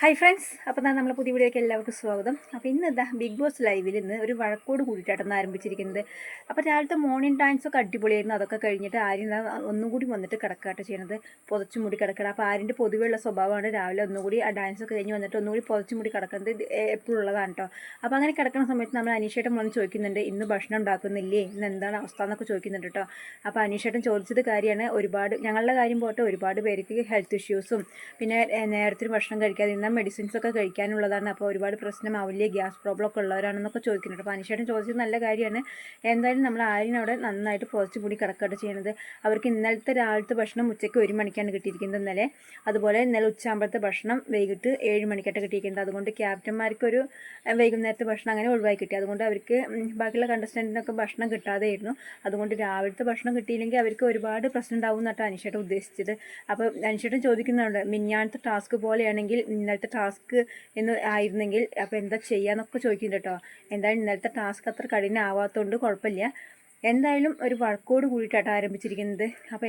Hi friends അപ്പോൾ ഞാൻ നമ്മളെ പുതിയ വീഡിയോയ്ക്ക് എല്ലാവർക്കും സ്വാഗതം. അപ്പോൾ ഇന്ന് ഇതാ ബിഗ് ബോസ് ലൈവിൽ ഇന്ന് ഒരു വഴക്കോട് കൂടിയിട്ടാണ് ആരംഭിച്ചിരിക്കുന്നത്. അപ്പോൾ രാവിലത്തെ മോർണിംഗ് ഡാൻസ് ഒക്കെ അടിപൊളിയായിരുന്നു. അതൊക്കെ കഴിഞ്ഞിട്ട് ആര്യൻ ഒന്നും കൂടി വന്നിട്ട് കിടക്കാട്ട് ചെയ്യണത്. പുതച്ചു മൂടി കിടക്കണം. അപ്പോൾ ആര്യന്റെ പൊതുവെയുള്ള സ്വഭാവമാണ് രാവിലെ ഒന്നുകൂടി ആ ഡാൻസ് ഒക്കെ കഴിഞ്ഞ് വന്നിട്ട് ഒന്നുകൂടി പുതച്ചു മൂടി കിടക്കുന്നത് എപ്പോഴും ഉള്ളതാണ് കേട്ടോ അപ്പോൾ അങ്ങനെ കിടക്കുന്ന സമയത്ത് നമ്മൾ അനീഷേട്ടൻ വന്ന് ചോദിക്കുന്നുണ്ട് ഇന്ന് ഭക്ഷണം ഉണ്ടാക്കുന്നില്ലേ? ഇന്ന് എന്താണ് അവസ്ഥ? എന്നൊക്കെ ചോദിക്കുന്നുണ്ട് കേട്ടോ അപ്പോൾ അനീഷേട്ടൻ ചോദിച്ചത് കാര്യമാണ് ഒരുപാട് ഞങ്ങളുടെ കാര്യം പോട്ടെ ഒരുപാട് പേർക്ക് ഹെൽത്ത് ഇഷ്യൂസും പിന്നെ നേരത്തിന് ഭക്ഷണം കഴിക്കാതെ ഇന്ന മെഡിസിൻസ് ഒക്കെ കഴിക്കാനുള്ളതാണ്. അപ്പോൾ ഒരുപാട് പ്രശ്നം പ്രശ്നമാവില്ലേ? ഗ്യാസ് പ്രോബ്ലം ഒക്കെ ഉള്ളവരാണെന്നൊക്കെ ചോദിക്കുന്നുണ്ട്. അപ്പോൾ അനീഷേട്ടൻ ചോദിച്ചത് നല്ല കാര്യമാണ്. എന്തായാലും നമ്മൾ ആര്യൻ അവിടെ നന്നായിട്ട് പോസിറ്റീവ് കൂടി കിടക്കുകയാണ് ചെയ്യുന്നത് അവർക്ക് ഇന്നലത്തെ രാവിലത്തെ ഭക്ഷണം ഉച്ചയ്ക്ക് ഒരു മണിക്കാണ് കിട്ടിയിരിക്കുന്നത് ഇന്നലെ. അതുപോലെ ഇന്നലെ ഉച്ചയാകുമ്പോഴത്തെ ഭക്ഷണം വൈകിട്ട് ഏഴ് മണിക്കായിട്ട് കിട്ടിയിരിക്കുന്നത് അതുകൊണ്ട് ക്യാപ്റ്റന്മാർക്കൊരു വൈകുന്നേരത്തെ ഭക്ഷണം അങ്ങനെ ഒഴിവാക്കി കിട്ടി. അതുകൊണ്ട് അവർക്ക് ബാക്കിയുള്ള കണ്ടസ്റ്റന്റിനൊക്കെ ഭക്ഷണം കിട്ടാതെയായിരുന്നു. അതുകൊണ്ട് രാവിലത്തെ ഭക്ഷണം കിട്ടിയില്ലെങ്കിൽ അവർക്ക് ഒരുപാട് പ്രശ്നം ഉണ്ടാവും എന്നാണ് അനിഷേട്ടൻ ഉദ്ദേശിച്ചത്. അപ്പോൾ അനിഷേട്ടൻ ചോദിക്കുന്നുണ്ട് മിഞ്ഞാണത്തെ ടാസ്ക് പോലെയാണെങ്കിൽ ഇന്നലത്തെ ടാസ്ക് എന്ന് ആയിരുന്നെങ്കിൽ അപ്പോൾ എന്താ ചെയ്യാന്നൊക്കെ ചോദിക്കുന്നുണ്ട് കേട്ടോ. എന്തായാലും ഇന്നലത്തെ ടാസ്ക് അത്ര കഠിനമാവാത്തതുകൊണ്ട് കുഴപ്പമില്ല. എന്തായാലും ഒരു വഴക്കോട് കൂടിയിട്ടാണ് ആരംഭിച്ചിരിക്കുന്നത്. അപ്പോൾ